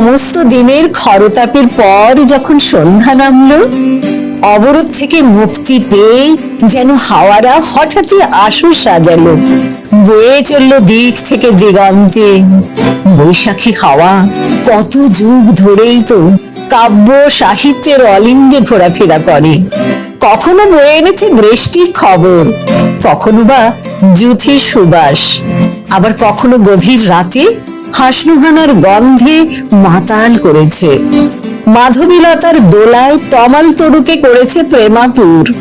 সমস্ত দিনের খরতাপের পর যখন সন্ধ্যা নামলো, অবরোধ থেকে মুক্তি পেয়ে যেন হাওয়ারা হঠাৎই আসু সাজালো। বয়ে চলল দিক থেকে দিগন্তে। বৈশাখী হাওয়া কত যুগ ধরেই তো কাব্য সাহিত্যের অলিন্দে ঘোরাফেরা করে। কখনো বয়ে এনেছে বৃষ্টির খবর, কখনো বা জুথির সুবাস, আবার কখনো গভীর রাতে হাসনুহানার গন্ধে মাতাল করেছে। মাধবীলতার দোলায় তমাল তরুকে করেছে প্রেমাতুর।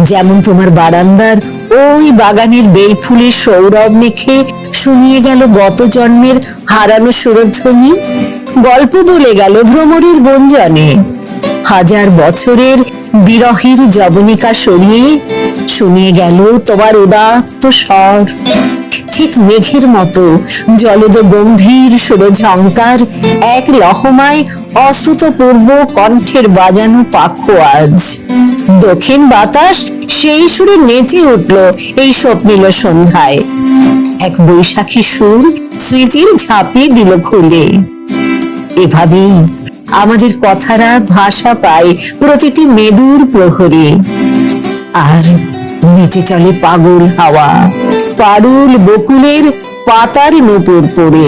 যেমন তোমার বারান্দার ওই বাগানের বেলফুলের সৌরভ মেখে শুনিয়ে গেল গত জন্মের হারানো সুরধ্বনি। গল্প বলে গেল ভ্রমরের বঞ্জনে হাজার বছরের বিরহের জবনিকা সরিয়ে শুনিয়ে গেল তোমার উদাত্ত স্বর। ঠিক মেঘের মতো। জলদ গম্ভীর সুরঝঙ্কার এক লহমায় অশ্রুতপূর্ব কণ্ঠের বাজানো পাক্ষ আজ। দক্ষিণ বাতাস সেই সুরে নেচে উঠল এই স্বপ্নিল সন্ধ্যায়। এক বৈশাখী সুর স্মৃতির ঝাঁপিয়ে দিল খুলে। এভাবেই আমাদের কথারা ভাষা পায় প্রতিটি মেদুর প্রহরে। আর নেচে চলে পাগল হাওয়া। পারুল বকুলের পাতার নূপুর পড়ে